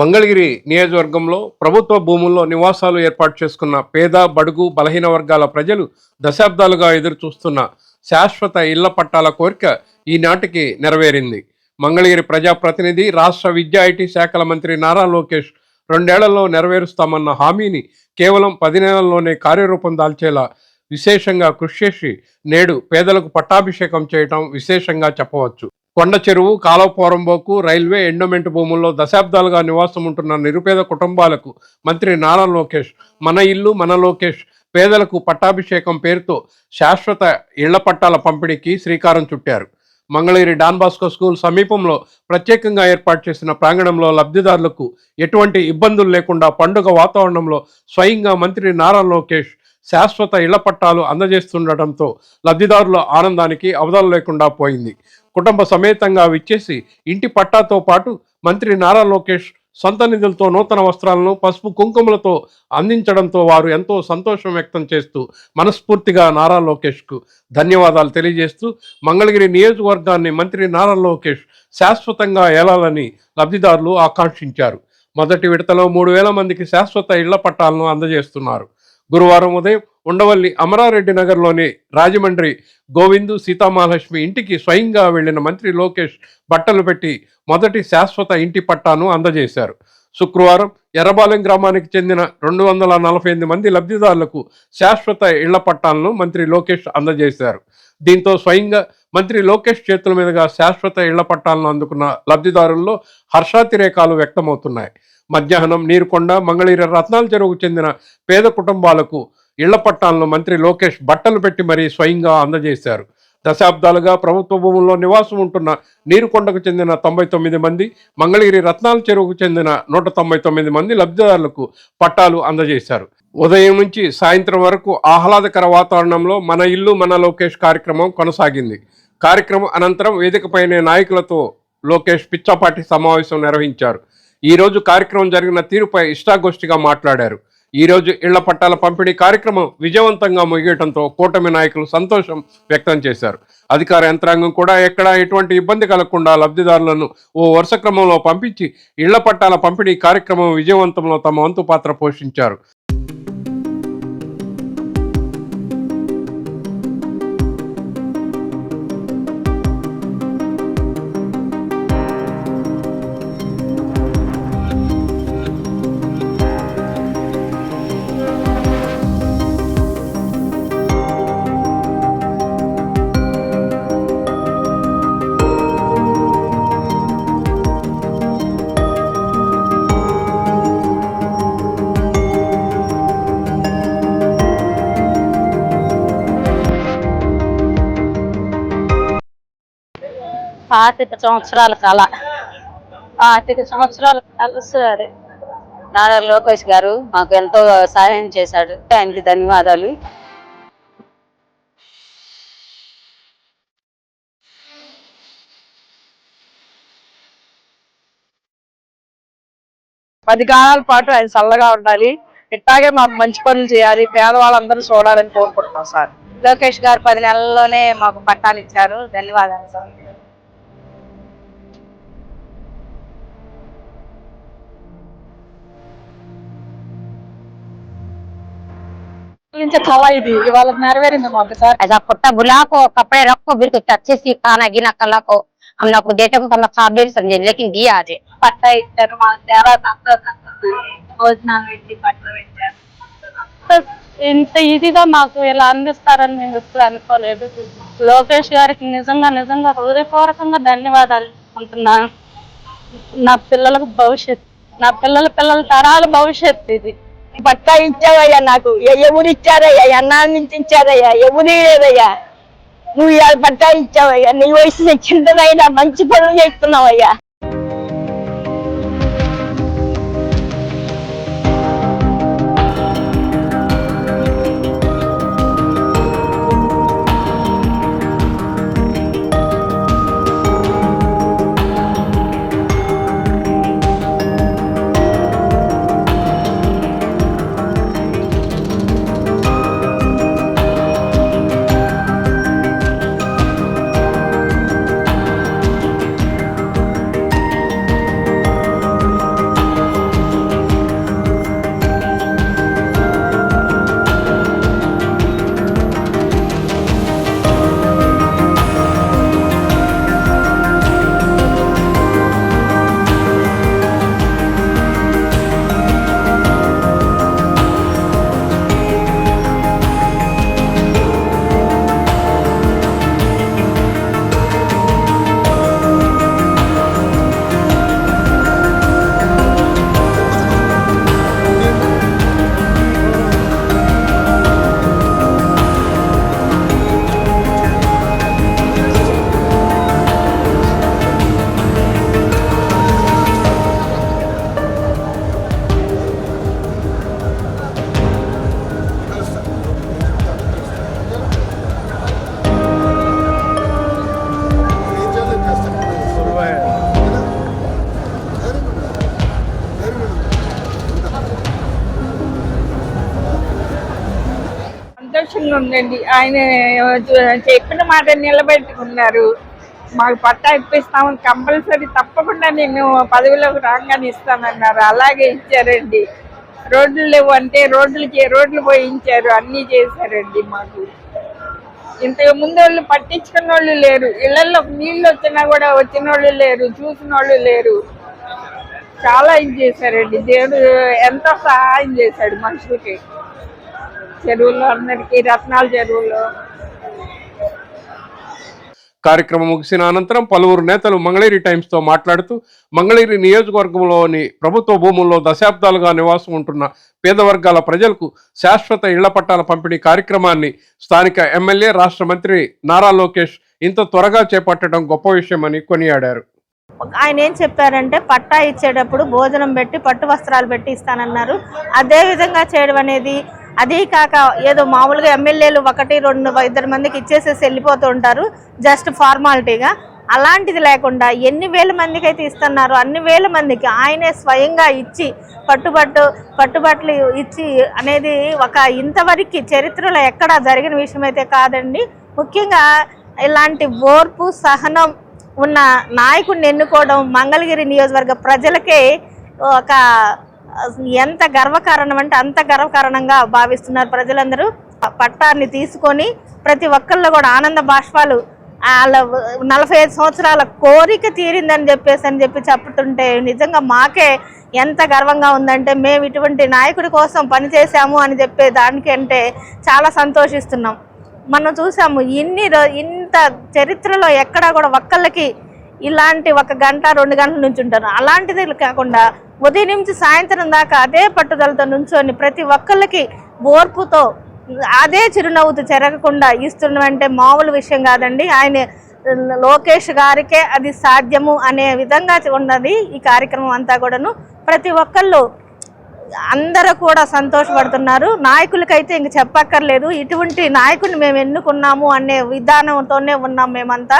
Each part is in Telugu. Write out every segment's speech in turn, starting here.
మంగళగిరి నియోజకవర్గంలో ప్రభుత్వ భూముల్లో నివాసాలు ఏర్పాటు చేసుకున్న పేద బడుగు బలహీన వర్గాల ప్రజలు దశాబ్దాలుగా ఎదురు చూస్తున్న శాశ్వత ఇళ్ళ పట్టాల కోరిక ఈనాటికి నెరవేరింది. మంగళగిరి ప్రజాప్రతినిధి రాష్ట్ర విద్యా ఐటీ శాఖల మంత్రి నారా లోకేష్ రెండేళ్ళలో నెరవేరుస్తామన్న హామీని కేవలం పది నెలల్లోనే కార్యరూపం దాల్చేలా విశేషంగా కృషి చేసి నేడు పేదలకు పట్టాభిషేకం చేయటం విశేషంగా చెప్పవచ్చు. కొండ చెరువు కాలవపోరంబోకు రైల్వే ఎండోమెంట్ భూముల్లో దశాబ్దాలుగా నివాసం ఉంటున్న నిరుపేద కుటుంబాలకు మంత్రి నారా లోకేష్ మన ఇల్లు మన లోకేష్ పేదలకు పట్టాభిషేకం పేరుతో శాశ్వత ఇళ్ళ పట్టాల పంపిణీకి శ్రీకారం చుట్టారు. మంగళగిరి డాన్ బాస్కో స్కూల్ సమీపంలో ప్రత్యేకంగా ఏర్పాటు చేసిన ప్రాంగణంలో లబ్ధిదారులకు ఎటువంటి ఇబ్బందులు లేకుండా పండుగ వాతావరణంలో స్వయంగా మంత్రి నారా లోకేష్ శాశ్వత ఇళ్ళ పట్టాలు అందజేస్తుండటంతో లబ్ధిదారుల ఆనందానికి అవధాలు లేకుండా పోయింది. కుటుంబ సమేతంగా విచ్చేసి ఇంటి పట్టాతో పాటు మంత్రి నారా లోకేష్ సొంత నిధులతో నూతన వస్త్రాలను పసుపు కుంకుమలతో అందించడంతో వారు ఎంతో సంతోషం వ్యక్తం చేస్తూ మనస్ఫూర్తిగా నారా లోకేష్కు ధన్యవాదాలు తెలియజేస్తూ మంగళగిరి నియోజకవర్గాన్ని మంత్రి నారా లోకేష్ శాశ్వతంగా ఏలాలని లబ్ధిదారులు ఆకాంక్షించారు. మొదటి విడతలో మూడు వేల మందికి శాశ్వత ఇళ్ళ పట్టాలను అందజేస్తున్నారు. గురువారం ఉదయం ఉండవల్లి అమరారెడ్డి నగర్లోని రాజమండ్రి గోవిందు సీతామహాలక్ష్మి ఇంటికి స్వయంగా వెళ్ళిన మంత్రి లోకేష్ బట్టలు పెట్టి మొదటి శాశ్వత ఇంటి పట్టాను అందజేశారు. శుక్రవారం ఎర్రబాలెం గ్రామానికి చెందిన రెండు వందల నలభై ఎనిమిది మంది లబ్ధిదారులకు శాశ్వత ఇళ్ళ పట్టాలను మంత్రి లోకేష్ అందజేశారు. దీంతో స్వయంగా మంత్రి లోకేష్ చేతుల మీదుగా శాశ్వత ఇళ్ళ పట్టాలను అందుకున్న లబ్ధిదారుల్లో హర్షాతిరేకాలు వ్యక్తమవుతున్నాయి. మధ్యాహ్నం నీరుకొండ మంగళగిరి రత్నాల చెరువుకు చెందిన పేద కుటుంబాలకు ఇళ్ళ పట్టాలను మంత్రి లోకేష్ బట్టలు పెట్టి మరీ స్వయంగా అందజేశారు. దశాబ్దాలుగా ప్రభుత్వ భూముల్లో నివాసం ఉంటున్న నీరుకొండకు చెందిన తొంభై తొమ్మిది మంది మంగళగిరి రత్నాల చెరువుకు చెందిన నూట తొంభై తొమ్మిది మంది లబ్ధిదారులకు పట్టాలు అందజేశారు. ఉదయం నుంచి సాయంత్రం వరకు ఆహ్లాదకర వాతావరణంలో మన ఇల్లు మన లోకేష్ కార్యక్రమం కొనసాగింది. కార్యక్రమం అనంతరం వేదికపైనే నాయకులతో లోకేష్ పిచ్చాపాటి సమావేశం నిర్వహించారు. ఈ రోజు కార్యక్రమం జరిగిన తీరుపై ఇష్టాగోష్ఠిగా మాట్లాడారు. ఈ రోజు ఇళ్ళ పట్టాల పంపిణీ కార్యక్రమం విజయవంతంగా ముగియటంతో కూటమి నాయకులు సంతోషం వ్యక్తం చేశారు. అధికార యంత్రాంగం కూడా ఎక్కడా ఎటువంటి ఇబ్బంది కలగకుండా లబ్ధిదారులను ఓ వరుస క్రమంలో పంపించి ఇళ్ళ పట్టాల పంపిణీ కార్యక్రమం విజయవంతంలో తమ వంతు పాత్ర పోషించారు. పాతిక సంవత్సరాల కళ. పాతిక సంవత్సరాల కళ సార్. నారా లోకేష్ గారు మాకు ఎంతో సహాయం చేశాడు ఆయనకి ధన్యవాదాలు. పది కాలాల పాటు ఆయన చల్లగా ఉండాలి. ఇట్లాగే మాకు మంచి పనులు చేయాలి. పేదవాళ్ళందరూ చూడాలని కోరుకుంటున్నాం సార్. లోకేష్ గారు పది నెలల్లోనే మాకు పట్టాలు ఇచ్చారు. ధన్యవాదాలు సార్. ऐसा कुत्ता बुला को कपड़े रखो बिल्कुल अच्छे से खाना गिना कला को हम लोग को देते को हम लोग काबिल समझे लेकिन दिया आज పట్టా ఇచ్చారు మా చాలా సంతోషంగా భోజనాలు పెట్టి పట్టలు పెట్టారు ఇంత ఈజీగా మాకు ఇలా అందిస్తారని మేము ఎప్పుడు అనుకోలేదు లోకేష్ గారికి నిజంగా నిజంగా హృదయపూర్వకంగా ధన్యవాదాలు అంటున్నాను నా పిల్లలకు భవిష్యత్ నా పిల్లల పిల్లల తరాల భవిష్యత్ ఇది పట్టా ఇచ్చావయ్యా నాకు. ఎవరు ఇచ్చారయ్యా? ఎన్నాళ్ళ నుంచి ఇచ్చారయ్యా? ఎవరు లేదయ్యా నువ్వు ఇవాళ పట్టా ఇచ్చావయ్యా. నీ వయసు కిందనైనా మంచి పనులు చేస్తున్నావయ్యా. అవునండి ఆయన చెప్పిన మాట నిలబెట్టుకున్నారు. మాకు పట్టా ఇప్పిస్తాము కంపల్సరీ తప్పకుండా నేను పదవిలోకి రాగానే ఇస్తానన్నారు. అలాగే ఇచ్చారండి. రోడ్లు లేవు అంటే రోడ్లకి రోడ్లు పోయించారు అన్నీ చేశారండి మాకు. ఇంతకు ముందు వాళ్ళు పట్టించుకున్న వాళ్ళు లేరు. ఇళ్ళలో నీళ్ళు వచ్చినా కూడా వచ్చిన వాళ్ళు లేరు చూసిన వాళ్ళు లేరు. చాలా ఇది చేశారండి. దేవుడు ఎంతో సహాయం చేశాడు మనుషులకి. చెరువుల్లో అందరికీ రత్నాల చెరువులో కార్యక్రమం ముగిసిన అనంతరం పలువురు నేతలు మంగళగిరి టైమ్స్తో మాట్లాడుతూ మంగళగిరి నియోజకవర్గంలోని ప్రభుత్వ భూముల్లో దశాబ్దాలుగా నివాసం ఉంటున్న పేద వర్గాల ప్రజలకు శాశ్వత ఇళ్ళ పట్టాల పంపిణీ కార్యక్రమాన్ని స్థానిక ఎమ్మెల్యే రాష్ట్ర మంత్రి నారా లోకేష్ ఇంత త్వరగా చేపట్టడం గొప్ప విషయమని కొనియాడారు. ఆయన ఏం చెప్పారంటే పట్టా ఇచ్చేటప్పుడు భోజనం పెట్టి పట్టు వస్త్రాలు పెట్టి ఇస్తానన్నారు. అదే విధంగా చేయడం అనేది అదే కాక ఏదో మామూలుగా ఎమ్మెల్యేలు ఒకటి రెండు ఇద్దరు మందికి ఇచ్చేసేసి వెళ్ళిపోతూ ఉంటారు జస్ట్ ఫార్మాలిటీగా అలాంటిది లేకుండా ఎన్ని వేల మందికి అయితే ఇస్తున్నారు అన్ని వేల మందికి ఆయనే స్వయంగా ఇచ్చి పట్టుబట్టు పట్టుబట్లు ఇచ్చి అనేది ఒక ఇంతవరకు చరిత్రలో ఎక్కడా జరిగిన విషయం అయితే కాదండి. ముఖ్యంగా ఇలాంటి ఓర్పు సహనం ఉన్న నాయకుడిని ఎన్నుకోవడం మంగళగిరి నియోజకవర్గ ప్రజలకే ఒక ఎంత గర్వకారణం అంటే అంత గర్వకారణంగా భావిస్తున్నారు ప్రజలందరూ. పట్టాన్ని తీసుకొని ప్రతి ఒక్కళ్ళు కూడా ఆనంద బాష్పాలు వాళ్ళ నలభై ఐదు సంవత్సరాల కోరిక తీరిందని చెప్పేసి అని చెప్పి చెప్తుంటే నిజంగా మాకే ఎంత గర్వంగా ఉందంటే మేము ఇటువంటి నాయకుడి కోసం పనిచేసాము అని చెప్పే దానికంటే చాలా సంతోషిస్తున్నాం. మనం చూసాము ఇన్ని రో- ఇంత చరిత్రలో ఎక్కడా కూడా ఒక్కళ్ళకి ఇలాంటి ఒక గంట రెండు గంటల నుంచి ఉంటారు. అలాంటిది కాకుండా ఉదయం నుంచి సాయంత్రం దాకా అదే పట్టుదలతో నుంచొని ప్రతి ఒక్కళ్ళకి ఓర్పుతో అదే చిరునవ్వుతో చెరగకుండా ఇస్తున్నామంటే మామూలు విషయం కాదండి. ఆయన లోకేష్ గారికే అది సాధ్యము అనే విధంగా ఉన్నది ఈ కార్యక్రమం అంతా కూడాను. ప్రతి ఒక్కళ్ళు అందరూ కూడా సంతోషపడుతున్నారు. నాయకులకైతే ఇంక చెప్పక్కర్లేదు. ఇటువంటి నాయకుని మేము ఎన్నుకున్నాము అనే విధానంతోనే ఉన్నాం మేమంతా.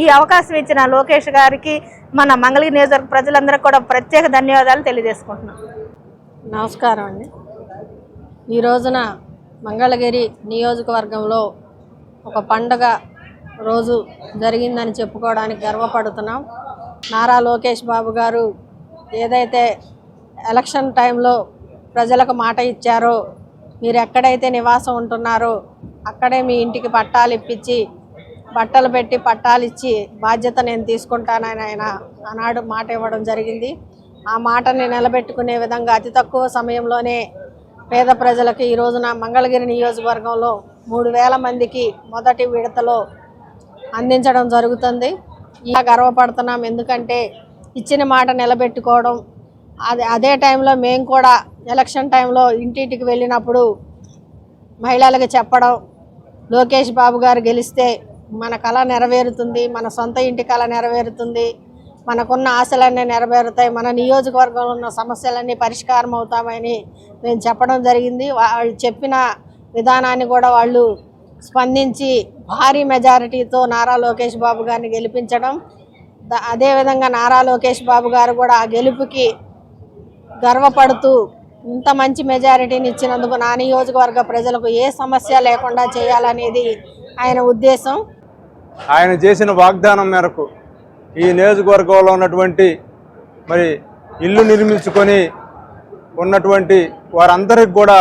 ఈ అవకాశం ఇచ్చిన లోకేష్ గారికి మన మంగళగిరి నియోజకవర్గ ప్రజలందరికీ కూడా ప్రత్యేక ధన్యవాదాలు తెలియజేసుకుంటున్నాం. నమస్కారం అండి. ఈ రోజున మంగళగిరి నియోజకవర్గంలో ఒక పండగ రోజు జరిగిందని చెప్పుకోవడానికి గర్వపడుతున్నాం. నారా లోకేష్ బాబు గారు ఏదైతే ఎలక్షన్ టైంలో ప్రజలకు మాట ఇచ్చారో మీరు ఎక్కడైతే నివాసం ఉంటున్నారో అక్కడే మీ ఇంటికి పట్టాలు ఇప్పించి బట్టలు పెట్టి పట్టాలు ఇచ్చి బాధ్యత నేను తీసుకుంటానని ఆయన ఆనాడు మాట ఇవ్వడం జరిగింది. ఆ మాటని నిలబెట్టుకునే విధంగా అతి తక్కువ సమయంలోనే పేద ప్రజలకు ఈ రోజున మంగళగిరి నియోజకవర్గంలో మూడు వేల మందికి మొదటి విడతలో అందించడం జరుగుతుంది. ఇలా గర్వపడుతున్నాం ఎందుకంటే ఇచ్చిన మాట నిలబెట్టుకోవడం అదే అదే టైంలో మేము కూడా ఎలక్షన్ టైంలో ఇంటింటికి వెళ్ళినప్పుడు మహిళలకు చెప్పడం లోకేష్ బాబు గారు గెలిస్తే మన కళ నెరవేరుతుంది మన సొంత ఇంటి కళ నెరవేరుతుంది మనకున్న ఆశలన్నీ నెరవేరుతాయి మన నియోజకవర్గంలో ఉన్న సమస్యలన్నీ పరిష్కారం అవుతామని మేము చెప్పడం జరిగింది. వాళ్ళు చెప్పిన విధానాన్ని కూడా వాళ్ళు స్పందించి భారీ మెజారిటీతో నారా లోకేష్ బాబు గారిని గెలిపించడం అదేవిధంగా నారా లోకేష్ బాబు గారు కూడా ఆ గెలుపుకి గర్వపడుతూ ఇంత మంచి మెజారిటీని ఇచ్చినందుకు నా నియోజకవర్గ ప్రజలకు ఏ సమస్య లేకుండా చేయాలనేది ఆయన ఉద్దేశం. ఆయన చేసిన వాగ్దానం మేరకు ఈ నియోజకవర్గంలో ఉన్నటువంటి మరి ఇల్లు నిర్మించుకొని ఉన్నటువంటి వారందరికి కూడా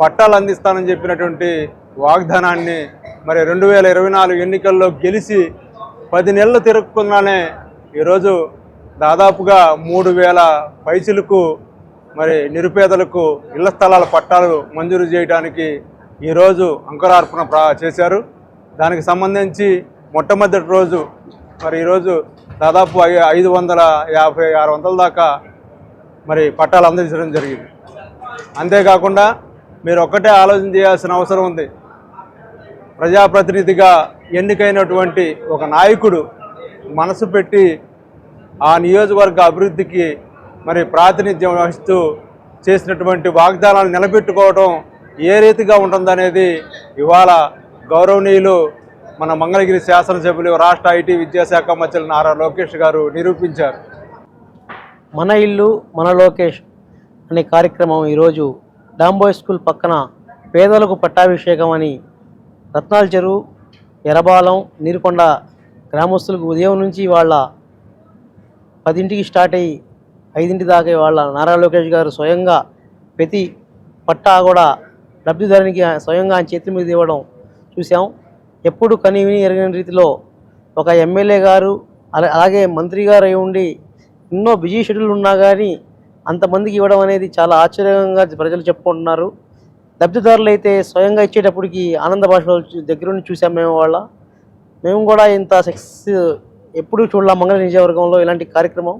పట్టాలు అందిస్తానని చెప్పినటువంటి వాగ్దానాన్ని మరి రెండు వేల ఇరవై నాలుగు ఎన్నికల్లో గెలిచి పది నెలలు తిరగకుండానే ఈరోజు దాదాపుగా మూడు వేల పైసలకు మరి నిరుపేదలకు ఇళ్ళ స్థలాల పట్టాలు మంజూరు చేయడానికి ఈరోజు అంకురార్పణ ప్రా చేశారు. దానికి సంబంధించి మొట్టమొదటి రోజు మరి ఈరోజు దాదాపు ఐ- ఐదు వందల యాభై ఆరు వందల దాకా మరి పట్టాలు అందించడం జరిగింది. అంతేకాకుండా మీరు ఒక్కటే ఆలోచన చేయాల్సిన అవసరం ఉంది. ప్రజాప్రతినిధిగా ఎన్నికైనటువంటి ఒక నాయకుడు మనసు పెట్టి ఆ నియోజకవర్గ అభివృద్ధికి మరి ప్రాతినిధ్యం వహిస్తూ చేసినటువంటి వాగ్దానాలు నిలబెట్టుకోవడం ఏ రీతిగా ఉంటుందనేది ఇవాళ గౌరవనీయులు మన మంగళగిరి శాసనసభ్యులు రాష్ట్ర ఐటీ విద్యాశాఖ మంత్రులు నారా లోకేష్ గారు నిరూపించారు. మన ఇల్లు మన లోకేష్ అనే కార్యక్రమం ఈరోజు డాంబోయ్ స్కూల్ పక్కన పేదలకు పట్టాభిషేకం అని రత్నాల చెరువు ఎరబాలం నీరుకొండ గ్రామస్తులకు ఉదయం నుంచి వాళ్ళ పదింటికి స్టార్ట్ అయ్యి ఐదింటి దాకా వాళ్ళ నారా లోకేష్ గారు స్వయంగా ప్రతి పట్టా కూడా లబ్ధిదారునికి స్వయంగా ఆయన చేతి మీద ఇవ్వడం చూసాం ఎప్పుడు కనివిని ఎరగని రీతిలో ఒక ఎమ్మెల్యే గారు అలా అలాగే మంత్రి గారు అయి ఉండి ఎన్నో బిజీ షెడ్యూల్ ఉన్నా కానీ అంతమందికి ఇవ్వడం అనేది చాలా ఆశ్చర్యంగా ప్రజలు చెప్పుకుంటున్నారు. లబ్ధిదారులు అయితే స్వయంగా ఇచ్చేటప్పటికి ఆనంద భాషలో దగ్గరుండి చూసాం మేము వాళ్ళ. మేము కూడా ఇంత సక్సెస్ ఎప్పుడూ చూడలేం మంగళ నియోజకవర్గంలో ఇలాంటి కార్యక్రమం.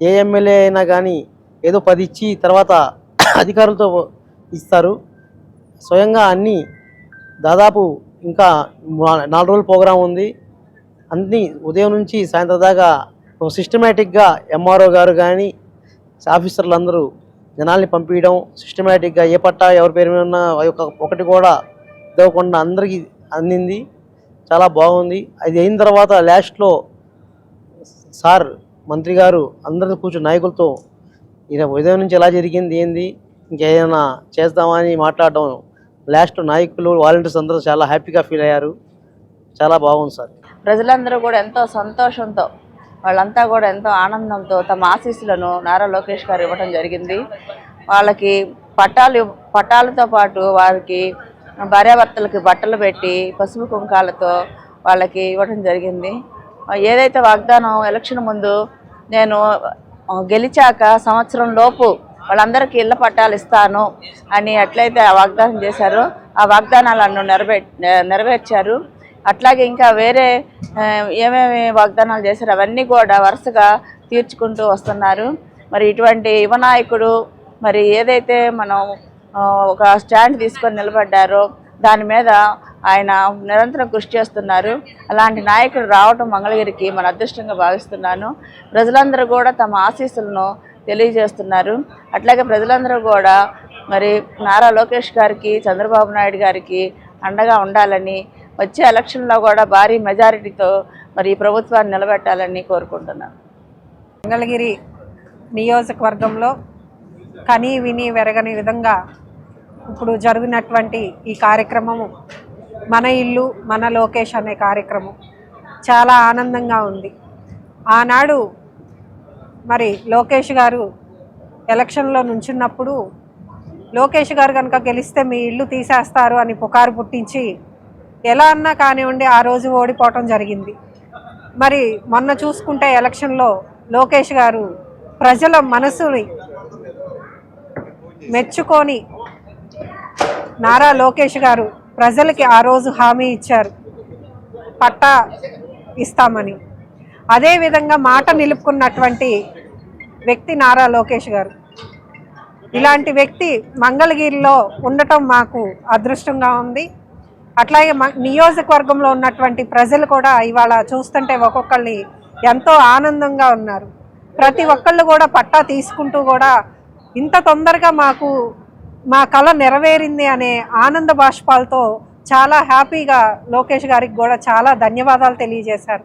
ఏ ఎమ్మెల్యే అయినా కానీ ఏదో పది ఇచ్చి తర్వాత అధికారులతో ఇస్తారు. స్వయంగా అన్నీ దాదాపు ఇంకా నాలుగు రోజుల ప్రోగ్రాం ఉంది. అన్నీ ఉదయం నుంచి సాయంత్రం దాకా సిస్టమేటిక్గా ఎంఆర్ఓ గారు కానీ ఆఫీసర్లు అందరూ జనాల్ని పంపించడం సిస్టమేటిక్గా ఏ పట్టా ఎవరి పేరు మీద ఉన్నా ఒకటి కూడా ఇవ్వకుండా అందరికీ అందింది. చాలా బాగుంది. అది అయిన తర్వాత లాస్ట్లో సార్ మంత్రి గారు అందరితో కూర్చుని నాయకులతో ఈయన ఉదయం నుంచి ఎలా జరిగింది ఏంది ఇంకేదైనా చేద్దామని మాట్లాడడం లాస్ట్ నాయకులు వాలంటీర్స్ అందరూ చాలా హ్యాపీగా ఫీల్ అయ్యారు. చాలా బాగుంది సార్. ప్రజలందరూ కూడా ఎంతో సంతోషంతో వాళ్ళంతా కూడా ఎంతో ఆనందంతో తమ ఆశీస్సులను నారా లోకేష్ గారు ఇవ్వడం జరిగింది. వాళ్ళకి పట్టాలు పట్టాలతో పాటు వారికి భార్యాభర్తలకి బట్టలు పెట్టి పసుపు కుంకాలతో వాళ్ళకి ఇవ్వడం జరిగింది. ఏదైతే వాగ్దానం ఎలక్షన్ ముందు నేను గెలిచాక సంవత్సరం లోపు వాళ్ళందరికీ ఇళ్ళ పట్టాలు ఇస్తాను అని ఎట్లయితే ఆ వాగ్దానం చేశారో ఆ వాగ్దానాలను నెరవే నెరవేర్చారు. అట్లాగే ఇంకా వేరే ఏమేమి వాగ్దానాలు చేశారో అవన్నీ కూడా వరుసగా తీర్చుకుంటూ వస్తున్నారు. మరి ఇటువంటి యువ నాయకుడు మరి ఏదైతే మనం ఒక స్టాండ్ తీసుకొని నిలబడ్డారో దాని మీద ఆయన నిరంతరం కృషి చేస్తున్నారు. అలాంటి నాయకుడు రావటం మంగళగిరికి మన అదృష్టంగా భావిస్తున్నాను. ప్రజలందరూ కూడా తమ ఆశీస్సులను తెలియజేస్తున్నారు. అట్లాగే ప్రజలందరూ కూడా మరి నారా లోకేష్ గారికి చంద్రబాబు నాయుడు గారికి అండగా ఉండాలని వచ్చే ఎలక్షన్లో కూడా భారీ మెజారిటీతో మరి ఈ ప్రభుత్వాన్ని నిలబెట్టాలని కోరుకుంటున్నాను. మంగళగిరి నియోజకవర్గంలో కనీ విని వెరగని విధంగా ఇప్పుడు జరిగినటువంటి ఈ కార్యక్రమము మన ఇల్లు మన లోకేష్ అనే కార్యక్రమం చాలా ఆనందంగా ఉంది. ఆనాడు మరి లోకేష్ గారు ఎలక్షన్లో నుంచున్నప్పుడు లోకేష్ గారు కనుక గెలిస్తే మీ ఇల్లు తీసేస్తారు అని పుకారు పుట్టించి ఎలా అన్నా కానివ్వండి ఆ రోజు ఓడిపోవటం జరిగింది. మరి మొన్న చూసుకుంటే ఎలక్షన్లో లోకేష్ గారు ప్రజల మనసుని మెచ్చుకొని నారా లోకేష్ గారు ప్రజలకి ఆ రోజు హామీ ఇచ్చారు. పట్టా ఇస్తామని. అదేవిధంగా మాట నిలుపుకున్నటువంటి వ్యక్తి నారా లోకేష్ గారు. ఇలాంటి వ్యక్తి మంగళగిరిలో ఉండటం మాకు అదృష్టంగా ఉంది. అట్లాగే నియోజకవర్గంలో ఉన్నటువంటి ప్రజలు కూడా ఇవాళ చూస్తుంటే ఒక్కొక్కళ్ళని ఎంతో ఆనందంగా ఉన్నారు. ప్రతి ఒక్కళ్ళు కూడా పట్టా తీసుకుంటూ కూడా ఇంత తొందరగా మాకు మా కళ నెరవేరింది అనే ఆనంద బాష్పాలతో చాలా హ్యాపీగా లోకేష్ గారికి కూడా చాలా ధన్యవాదాలు తెలియజేశారు.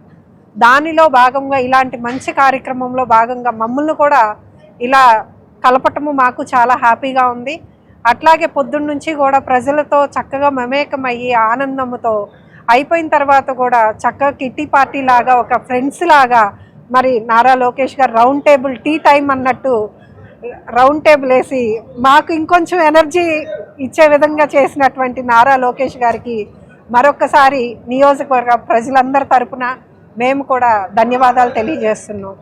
దానిలో భాగంగా ఇలాంటి మంచి కార్యక్రమంలో భాగంగా మమ్మల్ని కూడా ఇలా కలపటము మాకు చాలా హ్యాపీగా ఉంది. అట్లాగే పొద్దున్న నుంచి కూడా ప్రజలతో చక్కగా మమేకమయ్యి ఆనందంతో అయిపోయిన తర్వాత కూడా చక్కగా కిట్టి పార్టీ లాగా ఒక ఫ్రెండ్స్ లాగా మరి Nara Lokesh garu round table tea time అన్నట్టు రౌండ్ టేబుల్ వేసి మాకు ఇంకొంచెం ఎనర్జీ ఇచ్చే విధంగా చేసినటువంటి నారా లోకేష్ గారికి మరొకసారి నియోజకవర్గ ప్రజలందరి తరపున మేము కూడా ధన్యవాదాలు తెలియజేస్తున్నాం.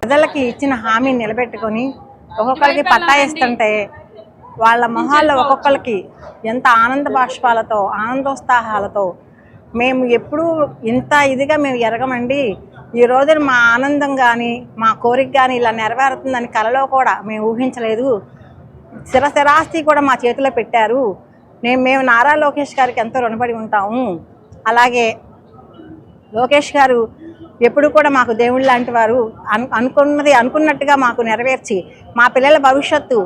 ప్రజలకి ఇచ్చిన హామీ నిలబెట్టుకొని ఒక్కొక్కరికి పట్టా ఇస్తుంటే వాళ్ళ మొహాల్లో ఒక్కొక్కరికి ఎంత ఆనంద బాష్పాలతో ఆనందోత్సాహాలతో మేము ఎప్పుడూ ఇంత ఇదిగా మేము ఎరగమండి. ఈ రోజున మా ఆనందం కానీ మా కోరిక కానీ ఇలా నెరవేరుతుందని కలలో కూడా మేము ఊహించలేదు. స్థిరస్థిరాస్తి కూడా మా చేతిలో పెట్టారు. నేను మేము నారా లోకేష్ గారికి ఎంతో రుణపడి ఉంటాము. అలాగే లోకేష్ గారు ఎప్పుడు కూడా మాకు దేవుళ్ళు లాంటి వారు అను అనుకున్నది అనుకున్నట్టుగా మాకు నెరవేర్చి మా పిల్లల భవిష్యత్తు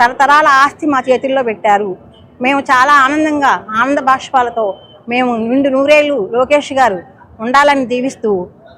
తరతరాల ఆస్తి మా చేతుల్లో పెట్టారు. మేము చాలా ఆనందంగా ఆనంద బాష్పాలతో మేము నిండు నూరేళ్ళు లోకేష్ గారు ఉండాలని దీవిస్తూ